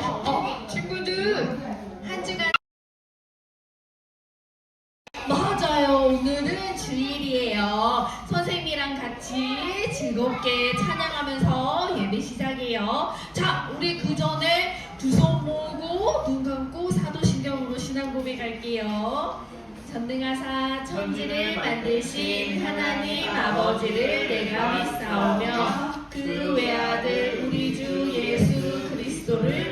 어, 친구들 한 주간 맞아요. 오늘은 주일이에요. 선생님이랑 같이 즐겁게 찬양하면서 예배 시작해요. 자, 우리 그 전에 두 손 모으고 눈 감고 사도신경으로 신앙 고백할게요. 전능하사 천지를 만드신 하나님 아버지를 내가 믿사오며 그 외아들 우리 주 예수 그리스도를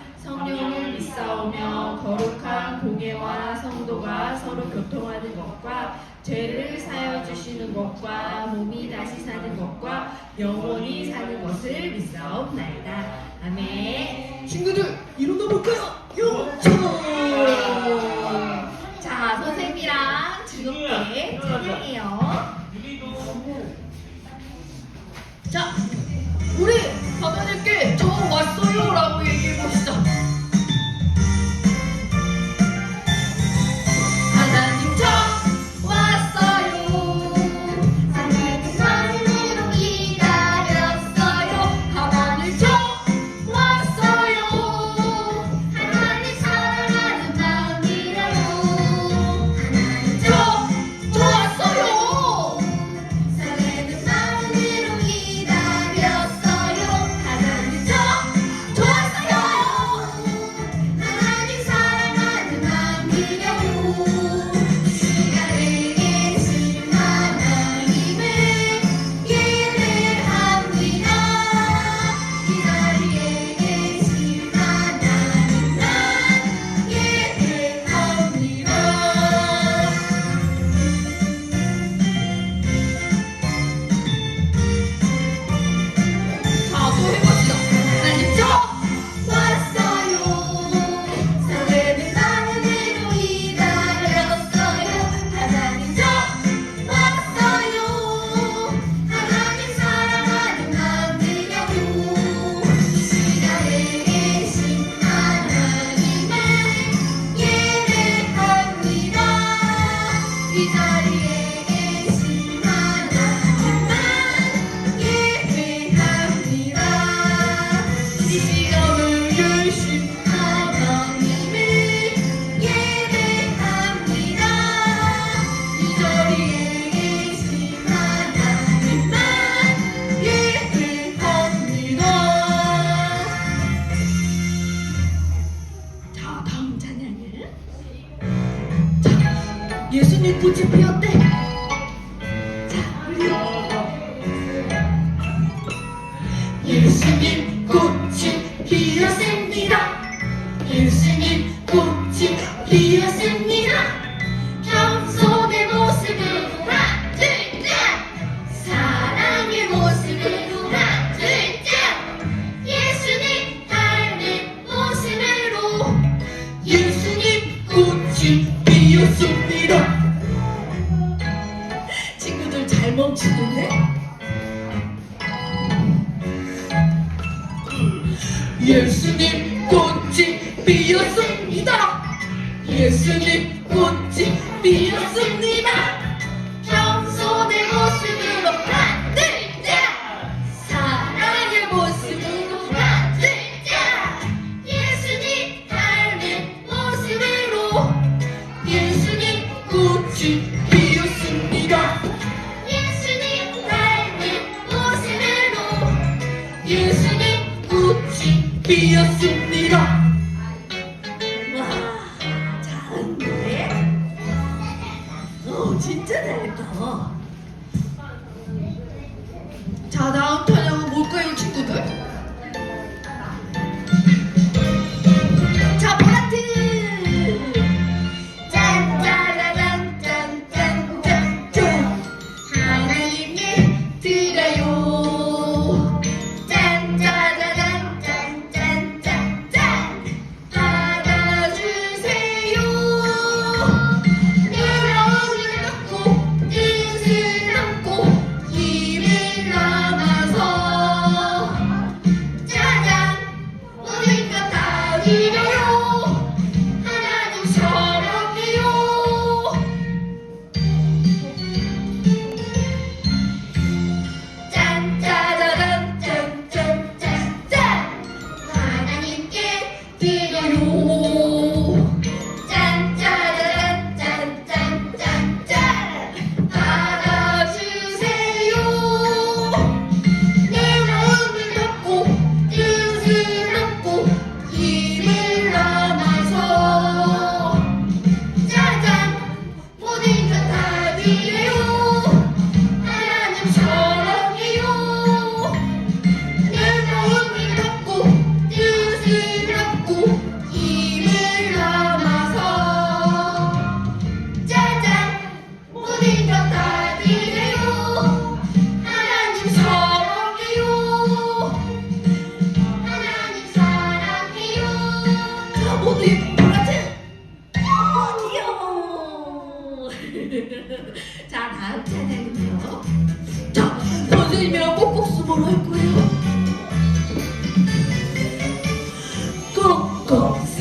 성령을 믿사오며 거룩한 공예와 성도가 서로 교통하는 것과 죄를 사여 주시는 것과 몸이 다시 사는 것과 영원히 사는 것을 믿사옵나이다. 아멘. 친구들 일어나 볼까요? 영천 자 선생님이랑 즐겁게 찬양해요. 자 우리 하나님께 저 왔어요 라고 얘기해 보시죠 자, 다음 찬양은 자, 예수님 꽃이 피었대. 자, 우리 예수님 피었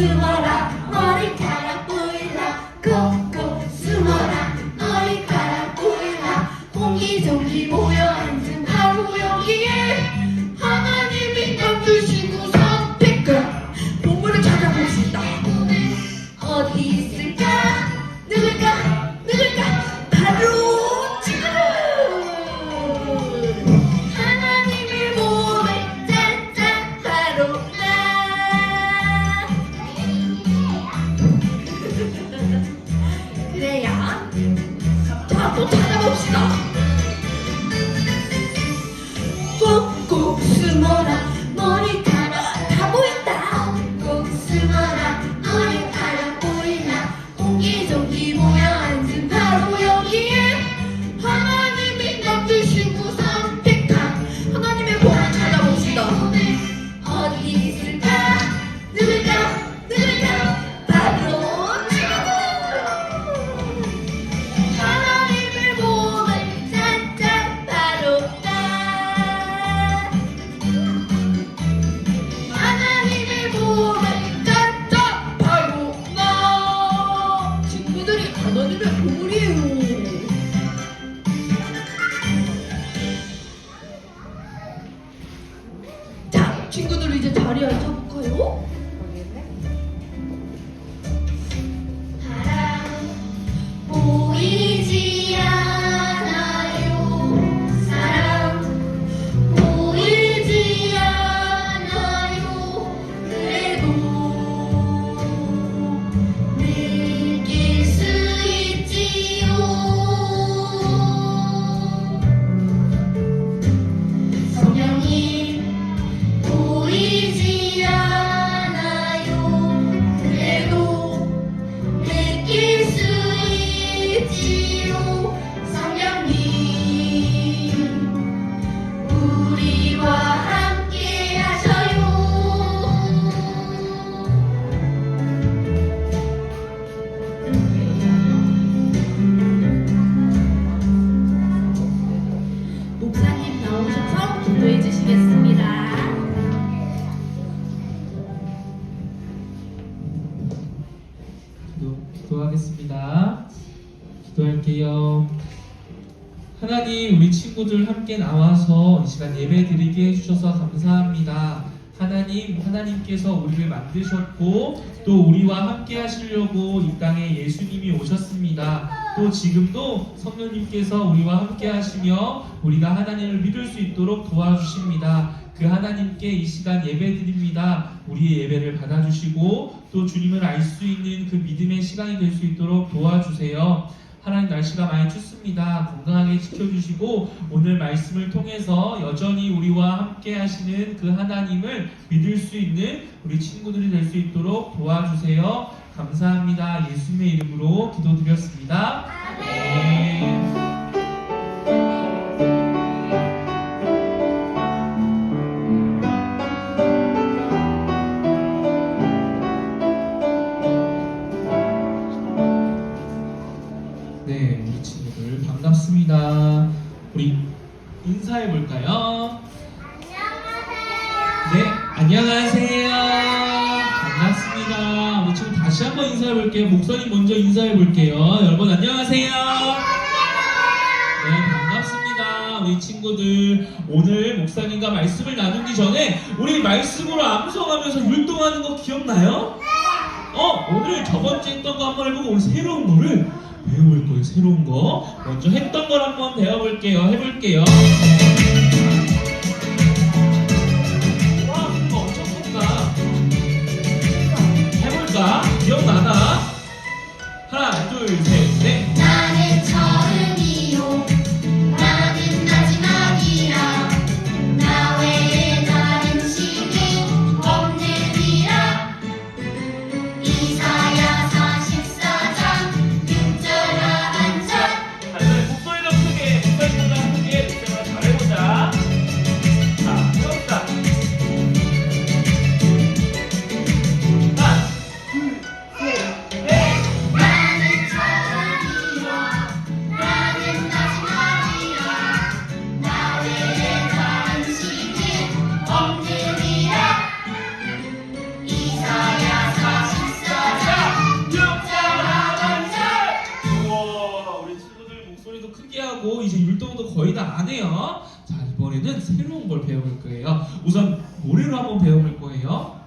꼭꼭 숨 testemunha 하나님, 우리 친구들 함께 나와서 이 시간 예배 드리게 해주셔서 감사합니다. 하나님, 하나님께서 우리를 만드셨고, 또 우리와 함께 하시려고 이 땅에 예수님이 오셨습니다. 또 지금도 성령님께서 우리와 함께 하시며, 우리가 하나님을 믿을 수 있도록 도와주십니다. 그 하나님께 이 시간 예배 드립니다. 우리의 예배를 받아주시고, 또 주님을 알 수 있는 그 믿음의 시간이 될 수 있도록 도와주세요. 하나님 날씨가 많이 춥습니다. 건강하게 지켜주시고 오늘 말씀을 통해서 여전히 우리와 함께 하시는 그 하나님을 믿을 수 있는 우리 친구들이 될 수 있도록 도와주세요. 감사합니다. 예수님의 이름으로 기도드렸습니다. 네. 네, 말씀을 나누기 전에 우리 말씀으로 암송하면서 율동하는 거 기억나요? 어, 오늘 저번 주에 했던 거 한번 해보고 오늘 새로운 거를 배워볼 거예요. 새로운 거. 먼저 했던 걸 한번 배워볼게요. 해볼게요. 와, 이거 엄청 컸다. 해볼까? 기억나나? 하나, 둘, 셋, 새로운 걸 배워볼 거예요. 우선 노래로 한번 배워볼 거예요.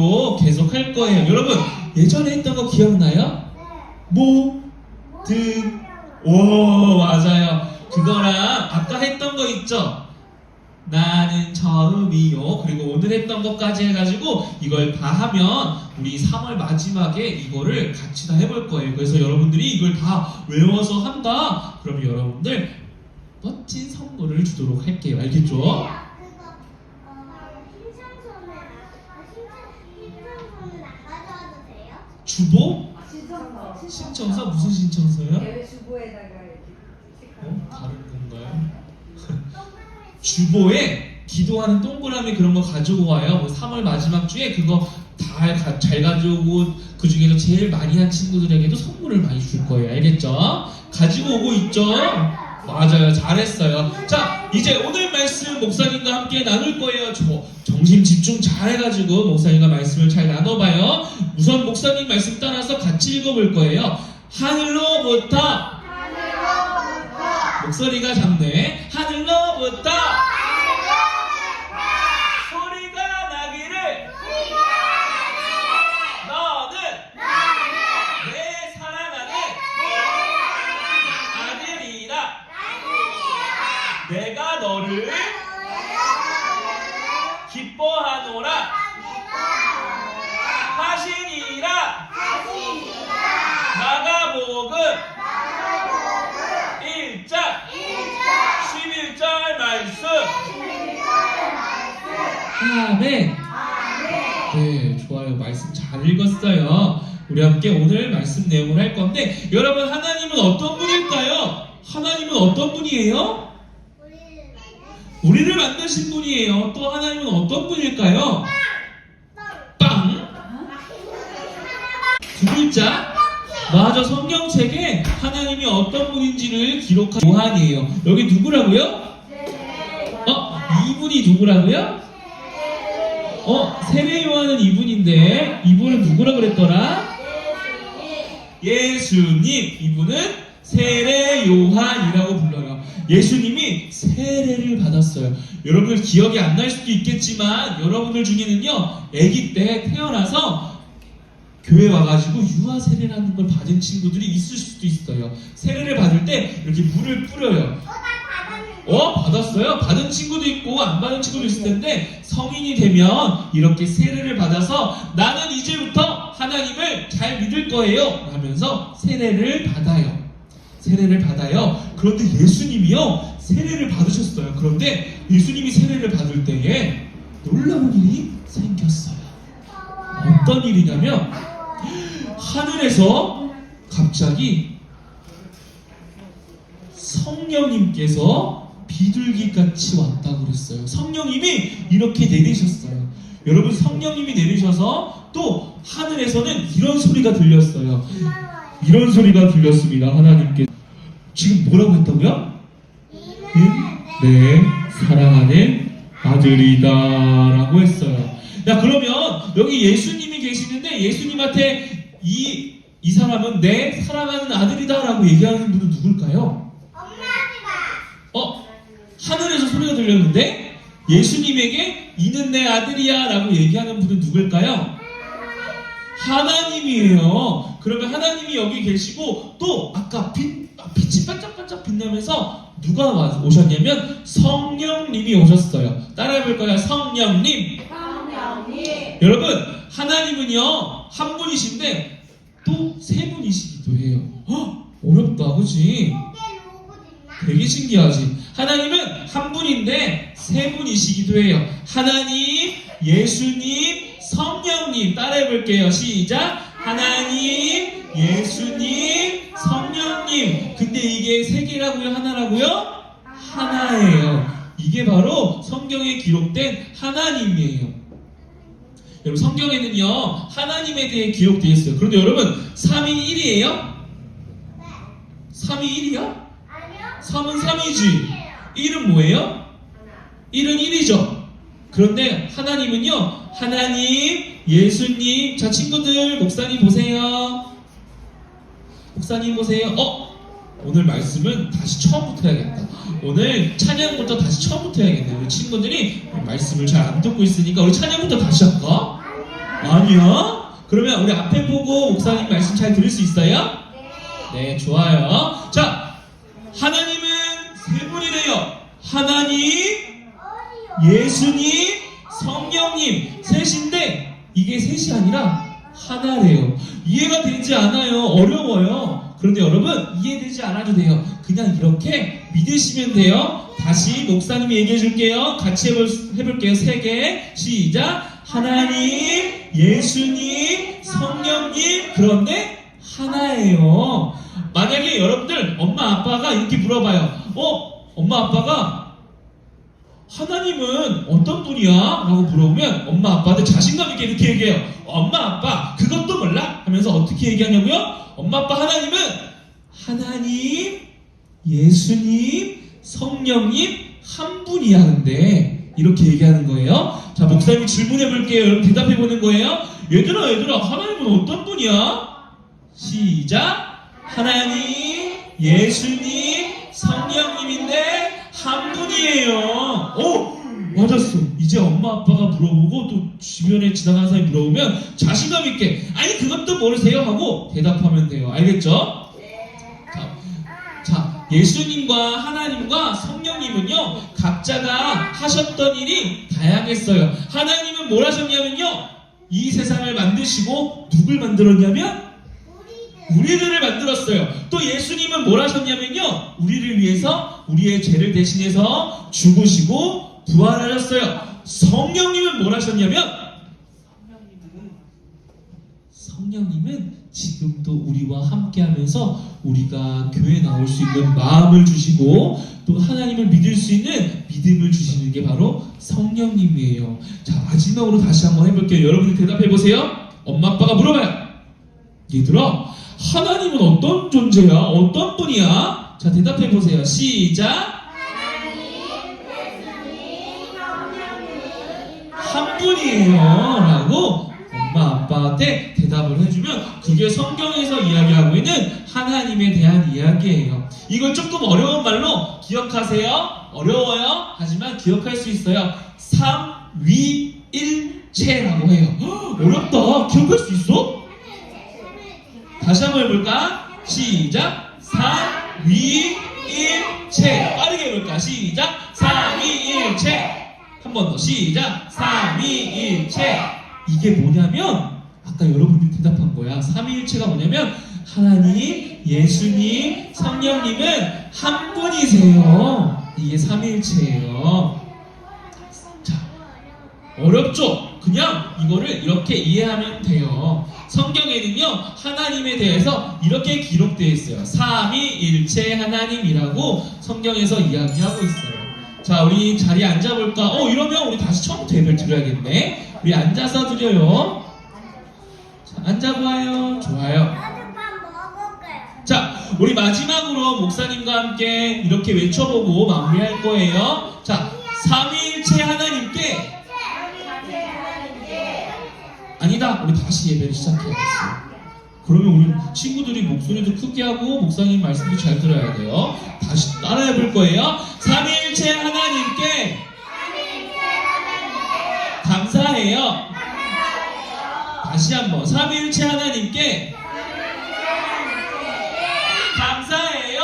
앞으로 계속 할 거예요. 여러분 예전에 했던 거 기억나요? 모, 든, 오 맞아요. 그거랑 아까 했던 거 있죠? 나는 처음이요. 그리고 오늘 했던 것까지 해가지고 이걸 다 하면 우리 3월 마지막에 이거를 같이 다 해볼 거예요. 그래서 여러분들이 이걸 다 외워서 한다. 그러면 여러분들 멋진 선물을 주도록 할게요. 알겠죠? 그거 어 신청서는 아 신청 신청서는 안 가져와도 돼요? 주보? 신청서. 신청서 무슨 신청서요? 대회 주보에다가 이렇게. 어? 다른 건가요? 주보에 기도하는 동그라미 그런 거 가지고 와요. 뭐 3월 마지막 주에 그거 다 잘 가져오고 그 중에서 제일 많이 한 친구들에게도 선물을 많이 줄 거예요. 알겠죠? 가지고 오고 있죠? 맞아요. 잘했어요. 자, 이제 오늘 말씀 목사님과 함께 나눌 거예요. 저 정신 집중 잘 해가지고 목사님과 말씀을 잘 나눠봐요. 우선 목사님 말씀 따라서 같이 읽어볼 거예요. 하늘로부터 목소리가 작네. 하늘로부터 소리가 나기를 너는 내 사랑하는 아들이다. 내가 너를 기뻐하노라 하시니라 마가복음 1장 11절 말씀 아멘 네 좋아요 말씀 잘 읽었어요 우리 함께 오늘 말씀 내용을 할 건데 여러분 하나님은 어떤 분일까요? 하나님은 어떤 분이에요? 우리를 만드신 분이에요 또 하나님은 어떤 분일까요? 빵 두 글자 맞아 성경책에 하나님이 어떤 분인지를 기록한 요한이에요 여기 누구라고요? 어? 이분이 누구라고요? 어? 세례 요한은 이분인데 이분은 누구라 그랬더라? 예수님 이분은 세례 요한이라고 불러요 예수님이 세례를 받았어요 여러분들 기억이 안 날 수도 있겠지만 여러분들 중에는요 아기 때 태어나서 교회 와가지고 유아 세례라는 걸 받은 친구들이 있을 수도 있어요. 세례를 받을 때 이렇게 물을 뿌려요. 어 받았어요? 받은 친구도 있고 안 받은 친구도 있을 텐데 성인이 되면 이렇게 세례를 받아서 나는 이제부터 하나님을 잘 믿을 거예요 하면서 세례를 받아요. 세례를 받아요. 그런데 예수님이요 세례를 받으셨어요. 그런데 예수님이 세례를 받을 때에 놀라운 일이 생겼어요. 어떤 일이냐면 하늘에서 갑자기 성령님께서 비둘기 같이 왔다고 그랬어요. 성령님이 이렇게 내리셨어요. 여러분 성령님이 내리셔서 또 하늘에서는 이런 소리가 들렸어요. 이런 소리가 들렸습니다. 하나님께 지금 뭐라고 했다고요? 네, 사랑하는 아들이다라고 했어요. 야 그러면 여기 예수님이 계시는데 예수님한테 이, 이 사람은 내 사랑하는 아들이다라고 얘기하는 분은 누굴까요? 어? 하늘에서 소리가 들렸는데 예수님에게 이는 내 아들이야 라고 얘기하는 분은 누굴까요? 하나님이에요. 그러면 하나님이 여기 계시고 또 아까 빛, 아, 빛이 반짝반짝 빛나면서 누가 와- 오셨냐면 성령님이 오셨어요. 따라해볼까요? 성령님. 여러분 하나님은요 한 분이신데 또 세 분이시기도 해요. 헉, 어렵다, 그지? 되게 신기하지. 하나님은 한 분인데 세 분이시기도 해요. 하나님, 예수님, 성령님. 따라해 볼게요. 시작. 하나님, 예수님, 성령님. 근데 이게 세 개라고요? 하나라고요? 하나예요. 이게 바로 성경에 기록된 하나님이에요. 여러분 성경에는요 하나님에 대해 기록되어 있어요. 그런데 여러분 3이 1이에요? 3이 1이야? 3은 3이지. 1은 뭐예요? 1은 1이죠. 그런데 하나님은요, 하나님, 예수님, 자, 친구들, 목사님 보세요. 목사님 보세요. 어? 오늘 말씀은 다시 처음부터 해야겠다. 오늘 찬양부터 다시 처음부터 해야겠네. 우리 친구들이 말씀을 잘 안 듣고 있으니까 우리 찬양부터 다시 할까? 아니야? 그러면 우리 앞에 보고 목사님 말씀 잘 들을 수 있어요? 네, 좋아요. 자, 분이래요. 하나님, 예수님, 성령님 셋인데 이게 셋이 아니라 하나래요. 이해가 되지 않아요. 어려워요. 그런데 여러분 이해되지 않아도 돼요. 그냥 이렇게 믿으시면 돼요. 다시 목사님이 얘기해 줄게요. 같이 해볼, 해볼게요. 세 개. 시작. 하나님, 예수님, 성령님. 그런데 하나예요. 만약에 여러분들 엄마 아빠가 이렇게 물어봐요. 어? 엄마 아빠가 하나님은 어떤 분이야? 라고 물어보면 엄마 아빠한테 자신감 있게 이렇게 얘기해요. 엄마 아빠 그것도 몰라? 하면서 어떻게 얘기하냐고요? 엄마 아빠 하나님은 하나님, 예수님, 성령님 한 분이야 근데 이렇게 얘기하는 거예요. 자 목사님이 질문해 볼게요. 여러분 대답해 보는 거예요. 얘들아 얘들아 하나님은 어떤 분이야? 시작 하나님, 예수님, 성령님인데 한 분이에요. 오 맞았어. 이제 엄마 아빠가 물어보고 또 주변에 지나가는 사람이 물어보면 자신감 있게 아니 그것도 모르세요 하고 대답하면 돼요. 알겠죠? 자, 자, 예수님과 하나님과 성령님은요 각자가 하셨던 일이 다양했어요. 하나님은 뭘 하셨냐면요 이 세상을 만드시고 누굴 만들었냐면 우리들을 만들었어요. 또 예수님은 뭘 하셨냐면요. 우리를 위해서 우리의 죄를 대신해서 죽으시고 부활하셨어요. 성령님은 뭘 하셨냐면 성령님은 지금도 우리와 함께 하면서 우리가 교회 나올 수 있는 마음을 주시고 또 하나님을 믿을 수 있는 믿음을 주시는 게 바로 성령님이에요. 자, 마지막으로 다시 한번 해볼게요. 여러분이 대답해 보세요. 엄마 아빠가 물어봐요. 얘들아, 하나님은 어떤 존재야? 어떤 분이야? 자, 대답해 보세요. 시작. 한 분이에요. 라고 엄마 아빠한테 대답을 해주면 그게 성경에서 이야기하고 있는 하나님에 대한 이야기예요. 이걸 조금 어려운 말로 기억하세요. 어려워요. 하지만 기억할 수 있어요. 삼위일체라고 해요. 헉, 어렵다. 기억할 수 있어? 다시 한번 해볼까? 시작. 삼위일체. 빠르게 해볼까? 시작. 삼위일체. 한번 더 시작. 삼위일체. 이게 뭐냐면 아까 여러분들이 대답한 거야. 삼위일체가 뭐냐면 하나님, 예수님, 성령님은 한 분이세요. 이게 삼위일체예요. 자, 어렵죠? 그냥 이거를 이렇게 이해하면 돼요. 성경에는요, 하나님에 대해서 이렇게 기록되어 있어요. 삼위일체 하나님이라고 성경에서 이야기하고 있어요. 자, 우리 자리에 앉아볼까? 어, 이러면 우리 다시 처음부터 예배를 드려야겠네. 우리 앉아서 드려요. 자, 앉아봐요. 좋아요. 자, 우리 마지막으로 목사님과 함께 이렇게 외쳐보고 마무리할 거예요. 자, 삼위일체 하나님께 아니다. 우리 다시 예배를 시작해야겠어요. 그러면 우리 친구들이 목소리도 크게 하고 목사님 말씀도 잘 들어야 돼요. 다시 따라해 볼 거예요. 삼위일체 하나님께 감사해요. 다시 한번 삼위일체 하나님께 감사해요.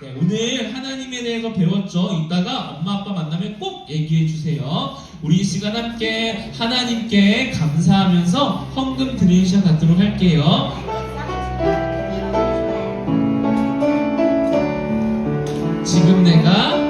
네, 오늘 하나님에 대해서 배웠죠. 이따가 엄마 아빠 만나면 꼭 얘기해 주세요. 우리 이 시간 함께 하나님께 감사하면서 헌금 드리는 시간 갖도록 할게요. 지금 내가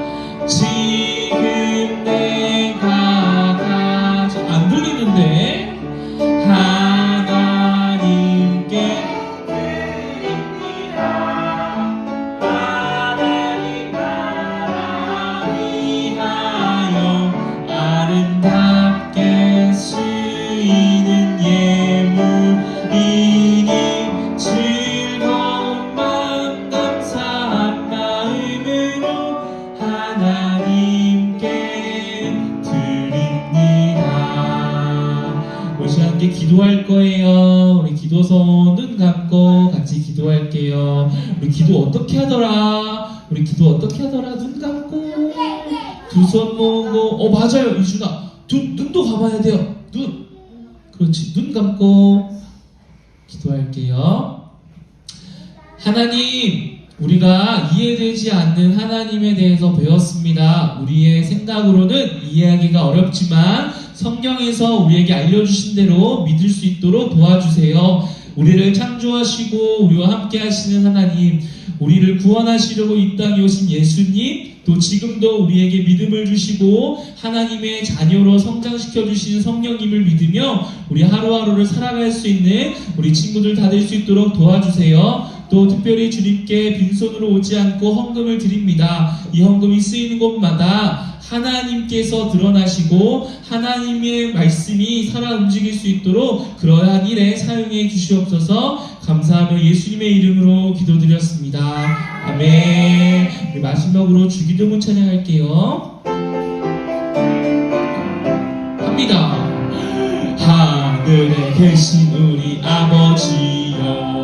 기도할 거예요. 우리 기도서 눈 감고 같이 기도할게요. 우리 기도 어떻게 하더라? 우리 기도 어떻게 하더라? 눈 감고. 두 손 모으고. 어 맞아요 이준아. 두, 눈도 감아야 돼요. 눈. 그렇지 눈 감고 기도할게요. 하나님 우리가 이해되지 않는 하나님에 대해서 배웠습니다. 우리의 생각으로는 이해하기가 어렵지만 성경에서 우리에게 알려주신 대로 믿을 수 있도록 도와주세요 우리를 창조하시고 우리와 함께 하시는 하나님 우리를 구원하시려고 이 땅에 오신 예수님 또 지금도 우리에게 믿음을 주시고 하나님의 자녀로 성장시켜 주시는 성령님을 믿으며 우리 하루하루를 살아갈 수 있는 우리 친구들 다 될 수 있도록 도와주세요. 또 특별히 주님께 빈손으로 오지 않고 헌금을 드립니다. 이 헌금이 쓰이는 곳마다 하나님께서 드러나시고 하나님의 말씀이 살아 움직일 수 있도록 그러한 일에 사용해 주시옵소서 감사하며 예수님의 이름으로 기도드렸습니다. 아멘. 마지막으로 주기도문 찬양할게요. 합니다. 하늘에 계신 우리 아버지여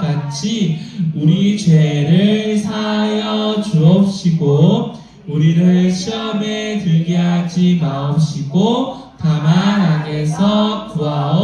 같이 우리 죄를 사하여 주옵시고 우리를 시험에 들게 하지 마옵시고 다만 악에서 구하옵소서.